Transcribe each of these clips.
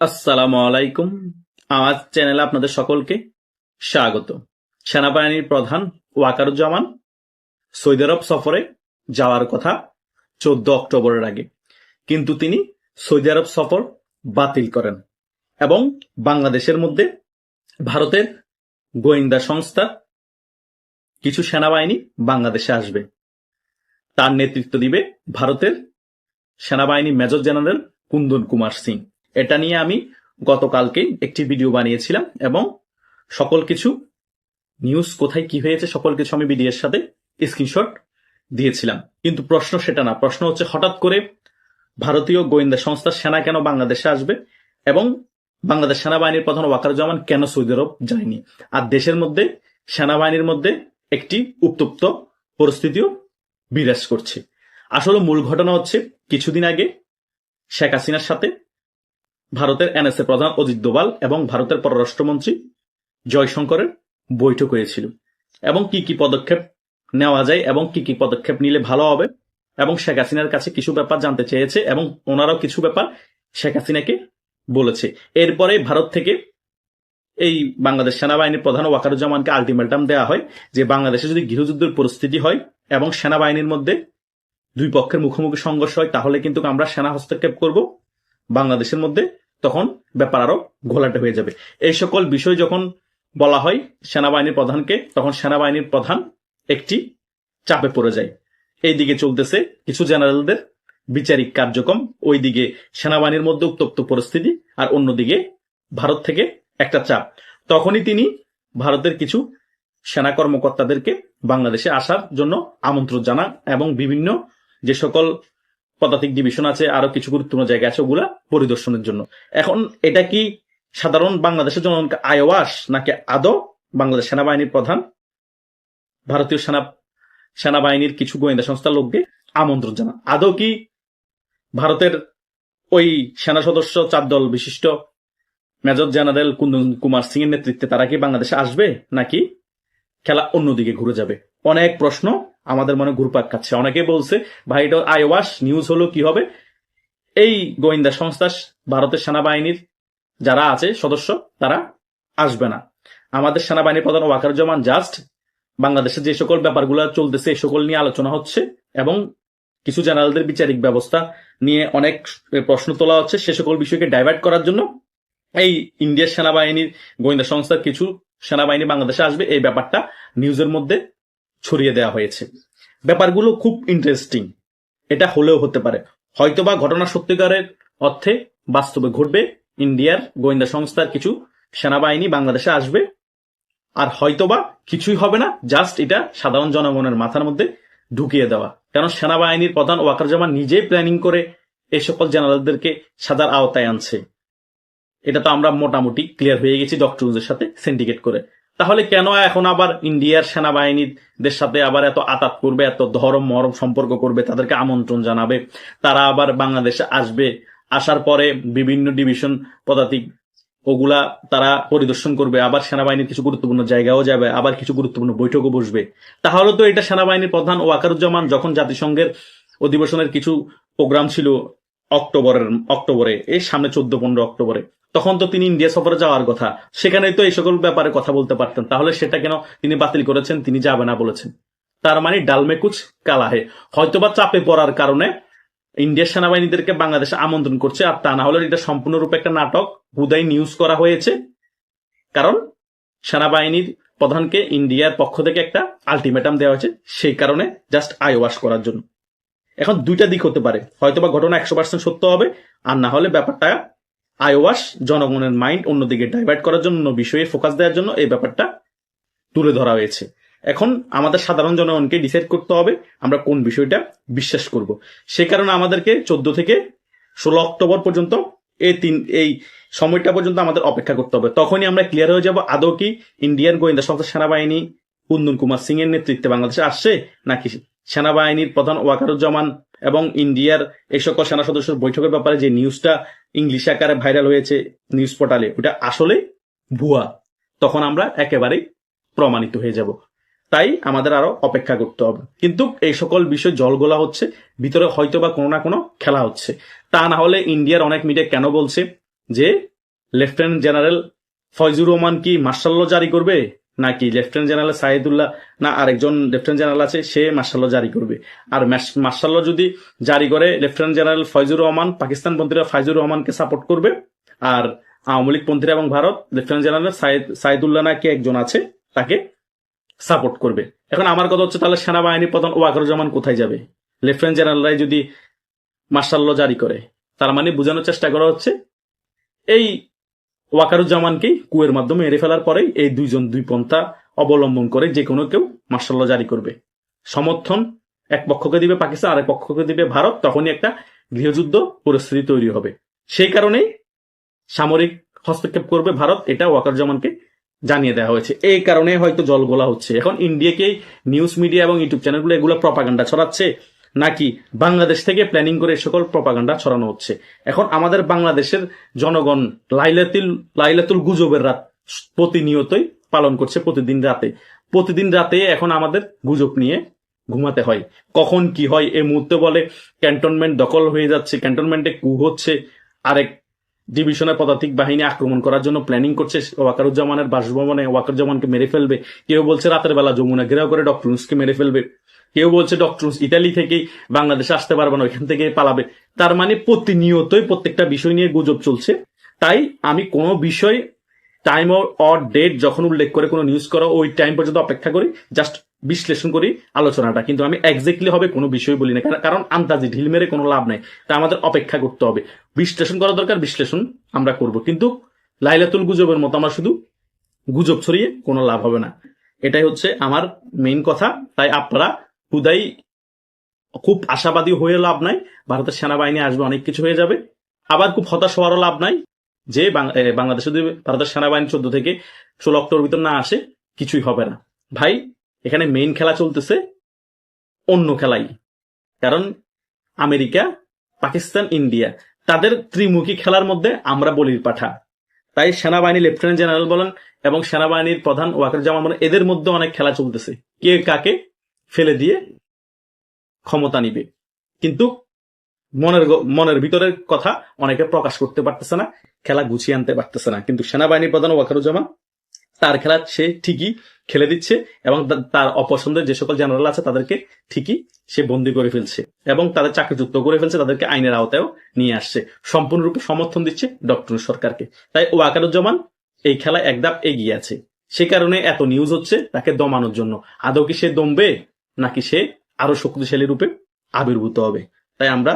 আসসালামু আলাইকুম। আমার চ্যানেলে আপনাদের সকলকে স্বাগত। সেনাবাহিনীর প্রধান ওয়াকারুজ্জামান সৌদি আরব সফরে যাওয়ার কথা চোদ্দ অক্টোবরের আগে। কিন্তু তিনি সৌদি আরব সফর বাতিল করেন এবং বাংলাদেশের মধ্যে ভারতের গোয়েন্দা সংস্থা কিছু সেনাবাহিনী বাংলাদেশে আসবে। তার নেতৃত্ব দিবে ভারতের সেনাবাহিনী মেজর জেনারেল কুন্দন কুমার সিং। এটা নিয়ে আমি গতকালকে একটি ভিডিও বানিয়েছিলাম এবং সকল কিছু নিউজ কোথায় কি হয়েছে, সকল কিছু আমি ভিডিওর সাথে স্ক্রিনশট দিয়েছিলাম। কিন্তু প্রশ্ন সেটা না, প্রশ্ন হচ্ছে হঠাৎ করে ভারতীয় গোয়েন্দা সংস্থার সেনা কেন বাংলাদেশে আসবে এবং বাংলাদেশ সেনাবাহিনীর প্রধান ওয়াকারুজ্জামান কেন সৌদি আরব যায়নি? আর দেশের মধ্যে, সেনাবাহিনীর মধ্যে একটি উত্তপ্ত পরিস্থিতিও বিরাজ করছে। আসলে মূল ঘটনা হচ্ছে, কিছুদিন আগে শেখ হাসিনার সাথে ভারতের এনএসএ প্রধান অজিত দোভাল এবং ভারতের পররাষ্ট্রমন্ত্রী জয়শঙ্করের বৈঠক হয়েছিল। এবং কি কি পদক্ষেপ নেওয়া যায় এবং কি কি পদক্ষেপ নিলে ভালো হবে? এবং শেখ হাসিনার কাছে কিছু ব্যাপার জানতে চেয়েছে এবং ওনারাও কিছু ব্যাপার শেখ হাসিনাকে বলেছে। এরপরে ভারত থেকে এই বাংলাদেশ সেনাবাহিনীর প্রধান ওয়াকারুজ্জামানকে আলটিমেটাম দেওয়া হয় যে বাংলাদেশে যদি গৃহযুদ্ধের পরিস্থিতি হয় এবং সেনাবাহিনীর মধ্যে দুই পক্ষের মুখোমুখি সংঘর্ষ হয়, তাহলে কিন্তু আমরা সেনা হস্তক্ষেপ করব। বাংলাদেশের মধ্যে, তখন ব্যাপার আরও ঘোলাটে হয়ে যাবে। এই সকল বিষয় যখন বলা হয় সেনাবাহিনীর প্রধানকে, তখন সেনাবাহিনীর প্রধান একটি চাপে পড়ে যায়। এই দিকে চলতেছে কিছু জেনারেলদের বিচারিক কার্যক্রম, ওইদিকে সেনাবাহিনীর মধ্যে উত্তপ্ত পরিস্থিতি আর অন্যদিকে ভারত থেকে একটা চাপ। তখনই তিনি ভারতের কিছু সেনা কর্মকর্তাদেরকে বাংলাদেশে আসার জন্য আমন্ত্রণ জানান এবং বিভিন্ন যে সকল পদাতিক ডিভিশন আছে, আরও কিছু গুরুত্বপূর্ণ জায়গা আছে ওগুলা পরিদর্শনের জন্য। এখন এটা কি সাধারণ বাংলাদেশের জনগণকে আয়োয়াস নাকি আদৌ বাংলাদেশ সেনাবাহিনীর প্রধান? ভারতীয় সেনা, সেনাবাহিনীর কিছু গোয়েন্দা সংস্থার লোককে আমন্ত্রণ জানান। আদৌ কি ভারতের ওই সেনা সদস্য চার দল বিশিষ্ট মেজর জেনারেল কুন্দন কুমার সিং এর নেতৃত্বে তারা কি বাংলাদেশে আসবে নাকি খেলা অন্যদিকে ঘুরে যাবে? অনেক প্রশ্ন আমাদের মনে ঘুরপাক খাচ্ছে। অনেকে বলছে, ভাই, এটা আইওয়াস নিউজ হলো কি হবে? এই গোয়েন্দা সংস্থা ভারতের সেনাবাহিনীর যারা আছে, সদস্য, তারা আসবে না। আমাদের সেনাবাহিনীর প্রধান ওয়াকারুজ্জামান জাস্ট বাংলাদেশে যে সকল ব্যাপারগুলো চলতেছে, এই সকল নিয়ে আলোচনা হচ্ছে এবং কিছু জেনারেলদের বিচারিক ব্যবস্থা নিয়ে অনেক প্রশ্ন তোলা হচ্ছে। সে সকল বিষয়কে ডাইভার্ট করার জন্য এই ইন্ডিয়ার সেনাবাহিনীর গোয়েন্দা সংস্থার কিছু সেনাবাহিনী বাংলাদেশে আসবে। এই ব্যাপারটা নিউজের মধ্যে ছড়িয়ে দেওয়া হয়েছে। ব্যাপারগুলো খুব ইন্টারেস্টিং এটা হলেও হতে পারে। হয়তোবা ঘটনা সত্যিকারের অর্থে বাস্তবে ঘটবে, ইন্ডিয়ার গোয়েন্দা সংস্থার কিছু সেনাবাহিনী বাংলাদেশে আসবে, আর হয়তোবা কিছুই হবে না জাস্ট এটা সাধারণ জনগণের মাথার মধ্যে ঢুকিয়ে দেওয়া। কারণ সেনাবাহিনীর প্রধান ওয়াকারুজ্জামান নিজেই প্ল্যানিং করে এই সকল জেনারেলদেরকে সাদার আওতায় আনছে। এটা তো আমরা মোটামুটি ক্লিয়ার হয়ে গেছি ডক্টরদের সাথে সিন্ডিকেট করে। তাহলে কেন এখন আবার ইন্ডিয়ার সেনাবাহিনীদের সাথে আবার এত আতাত করবে, এত ধরম মরম সম্পর্ক করবে, তাদেরকে আমন্ত্রণ জানাবে? তারা আবার বাংলাদেশে আসবে। আসার পরে বিভিন্ন ডিভিশন পদাতিক ওগুলা তারা পরিদর্শন করবে। আবার সেনাবাহিনীর কিছু গুরুত্বপূর্ণ জায়গাও যাবে, আবার কিছু গুরুত্বপূর্ণ বৈঠকও বসবে। তাহলে তো এটা সেনাবাহিনীর প্রধান ওয়াকারুজ্জামান যখন জাতিসংঘের অধিবেশনের কিছু প্রোগ্রাম ছিল অক্টোবরের, অক্টোবরে, এই সামনে চোদ্দ পনেরো অক্টোবরে তখন তো তিনি ইন্ডিয়া সফরে যাওয়ার কথা। সেখানে তো এই সকল ব্যাপারে কথা বলতে পারতেন। তাহলে সেটা কেন তিনি বাতিল করেছেন? তিনি যাবে না বলেছেন। তার মানে ডালমেকুচ কালাহে। হয়তোবা চাপে পড়ার কারণে ইন্ডিয়ার সেনাবাহিনীদেরকে বাংলাদেশে আমন্ত্রণ করছে, আর তা না হলে এটা সম্পূর্ণরূপে একটা নাটক। হুদাই নিউজ করা হয়েছে। কারণ সেনাবাহিনীর প্রধানকে ইন্ডিয়ার পক্ষ থেকে একটা আলটিমেটাম দেওয়া হয়েছে, সেই কারণে জাস্ট আই ওয়াশ করার জন্য। এখন দুইটা দিক হতে পারে। হয়তোবা ঘটনা একশো পার্সেন্ট সত্য হবে, আর না হলে ব্যাপারটা আইওয়াস, জনগণের মাইন্ড অন্যদিকে ডাইভার্ট করার জন্য, বিষয়ে ফোকাস দেওয়ার জন্য এই ব্যাপারটা তুলে ধরা হয়েছে। এখন আমাদের সাধারণ জনগণকে ডিসাইড করতে হবে আমরা কোন বিষয়টা বিশ্বাস করব। সে কারণে আমাদেরকে চোদ্দ থেকে ষোলো অক্টোবর পর্যন্ত এই তিন, এই সময়টা পর্যন্ত আমাদের অপেক্ষা করতে হবে। তখনই আমরা ক্লিয়ার হয়ে যাব আদৌ কি ইন্ডিয়ান গোয়েন্দা সংস্থা সেনাবাহিনী কুন্দন কুমার সিং এর নেতৃত্বে বাংলাদেশে আসছে নাকি সেনাবাহিনীর প্রধান ওয়াকারুজ্জামান এবং ইন্ডিয়ার এই সকল সেনা সদস্যের বৈঠকের ব্যাপারে যে নিউজটা ইংলিশ আকারে ভাইরাল হয়েছে নিউজ পোর্টালে ওটা আসলে ভুয়া। তখন আমরা একেবারেই প্রমাণিত হয়ে যাব। তাই আমাদের আরও অপেক্ষা করতে হবে। কিন্তু এই সকল বিষয় জলগোলা হচ্ছে, ভিতরে হয়তো বা কোনো না কোনো খেলা হচ্ছে। তা না হলে ইন্ডিয়ার অনেক মিডিয়া কেন বলছে যে লেফটেন্যান্ট জেনারেল ফয়জুর রহমান কি মার্শাল্ল জারি করবে? নাকি লেফটেন্যান্ট জেনারেল সাইদুল্লাহ না আরেকজন লেফটেন্যান্ট জেনারেল আছে, সে মার্শাল্ল জারি করবে। আর মাস- মার্শাল্ল যদি জারি করে, লেফটেন্যান্ট জেনারেল ফয়জুর রহমান, পাকিস্তান পন্থীরা ফয়জুর রহমানকে সাপোর্ট করবে। আর আওয়ামী লীগ পন্থীরা এবং ভারত, লেফটেন্যান্ট জেনারেল সাইদ সাইদুল্লাহ নাকি একজন আছে, তাকে সাপোর্ট করবে। এখন আমার কথা হচ্ছে, তাহলে সেনাবাহিনী প্রধান ওয়াকারুজ্জামান কোথায় যাবে? লেফটেন্যান্ট জেনারেলরাই যদি মার্শাল্ল জারি করে, তার মানে বোঝানোর চেষ্টা করা হচ্ছে, এই ওয়াকারুজ্জামানকেই কুয়ের মাধ্যমে মেরে ফেলার পরেই এই দুইজন দুই পন্থা অবলম্বন করে যে কোনো কেউ মার্শাল্ল জারি করবে। সমর্থন এক পক্ষকে দিবে পাকিস্তান, আরেক পক্ষকে দিবে ভারত, তখনই একটা গৃহযুদ্ধ পরিস্থিতি তৈরি হবে। সেই কারণেই সামরিক হস্তক্ষেপ করবে ভারত, এটা ওয়াকারুজ্জামানকে জানিয়ে দেওয়া হয়েছে। এই কারণে হয়তো জল গোলা হচ্ছে। এখন ইন্ডিয়াকে নিউজ মিডিয়া এবং ইউটিউব চ্যানেলগুলো এগুলো প্রপাগান্ডা ছড়াচ্ছে। নাকি বাংলাদেশ থেকে প্ল্যানিং করে সকল প্রপাগান্ডা ছড়ানো হচ্ছে? এখন আমাদের বাংলাদেশের জনগণ লাইলাতুল লাইলাতুল গুজবের রাত প্রতিনিয়তই পালন করছে প্রতিদিন রাতে। প্রতিদিন রাতে এখন আমাদের গুজব নিয়ে ঘুমাতে হয়। কখন কি হয় এই মুহূর্তে বলে ক্যান্টনমেন্ট দখল হয়ে যাচ্ছে ক্যান্টনমেন্টে কু হচ্ছে, আরেক ডিভিশনের পদাতিক বাহিনী আক্রমণ করার জন্য প্ল্যানিং করছে ওয়াকারুজ্জামানের বাসভবনে। ওয়াকারুজ্জামানকে মেরে ফেলবে। কেউ বলছে রাতের বেলা যমুনা ঘেরাও করে ডক্টর ইউনুসকে মেরে ফেলবে। কেউ বলছে ডক্টর ইতালি থেকেই বাংলাদেশে আসতে পারবে না, ওইখান থেকে পালাবে। তার মানে প্রতিনিয়তই প্রত্যেকটা বিষয় নিয়ে গুজব চলছে। তাই আমি কোনো বিষয় টাইম অর ডেট যখন উল্লেখ করে কোনো নিউজ করা, ওই টাইম পর্যন্ত অপেক্ষা করি। জাস্ট বিশ্লেষণ করি আলোচনাটা। কিন্তু আমি এক্স্যাক্টলি হবে কোনো বিষয় বলি না কারণ- আন্তাজি ঢিল মেরে কোনো লাভ নাই। তা আমাদের অপেক্ষা করতে হবে। বিশ্লেষণ করা দরকার, বিশ্লেষণ আমরা করব। কিন্তু লাইলাতুল গুজবের মতো আমরা শুধু গুজব ছড়িয়ে কোনো লাভ হবে না। এটাই হচ্ছে আমার মেইন কথা। তাই আপনারা হুদাই খুব আশাবাদী হয়ে লাভ নাই। ভারতের সেনাবাহিনী আসবে, অনেক কিছু হয়ে যাবে। আবার খুব হতাশ হওয়ারও লাভ নাই যে বাংলাদেশে যদি ভারতের সেনাবাহিনী চোদ্দ থেকে ষোলো অক্টোবর ভিতর না আসে, কিছুই হবে না। ভাই এখানে মেইন খেলা চলতেছে অন্য খেলাই। কারণ আমেরিকা, পাকিস্তান, ইন্ডিয়া, তাদের ত্রিমুখী খেলার মধ্যে আমরা বলির পাঠা। তাই সেনাবাহিনী, লেফটেন্যান্ট জেনারেল বলেন এবং সেনাবাহিনীর প্রধান ওয়াকারুজ্জামান বলেন, এদের মধ্যে অনেক খেলা চলতেছে। কে কাকে ফেলে দিয়ে ক্ষমতা নিবে। কিন্তু মনের মনের ভিতরের কথা অনেকে প্রকাশ করতে পারতেছে না, খেলা গুছিয়ে আনতে পারতেছে না। কিন্তু সেনাবাহিনী প্রধান ওয়াকারুজ্জামান তার খেলা সে ঠিকই খেলে দিচ্ছে এবং তার অপছন্দের যে সকল জেনারেল আছে তাদেরকে ঠিকই সে বন্দি করে ফেলছে এবং তাদের চাকরিযুক্ত করে ফেলছে, তাদেরকে আইনের আওতায়ও নিয়ে আসছে। সম্পূর্ণরূপে সমর্থন দিচ্ছে ডক্টর সরকারকে। তাই ওয়াকারুজ্জামান এই খেলায় এক ধাপ এগিয়ে আছে। সে কারণে এত নিউজ হচ্ছে তাকে দমানোর জন্য। আদৌ কি সে দমবে নাকি সে আরও শক্তিশালী রূপে আবির্ভূত হবে? তাই আমরা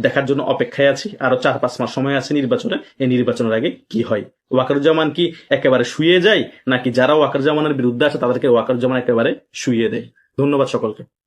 দেখার জন্য অপেক্ষায় আছি। আরও চার পাঁচ মাস সময় আছে নির্বাচনে। এই নির্বাচনের আগে কি হয়? ওয়াকারুজ্জামান কি একেবারে শুয়ে যায়? নাকি যারা ওয়াকারুজ্জামানের বিরুদ্ধে আছে, তাদেরকে ওয়াকারুজ্জামান একেবারে শুয়ে দেয়? ধন্যবাদ সকলকে।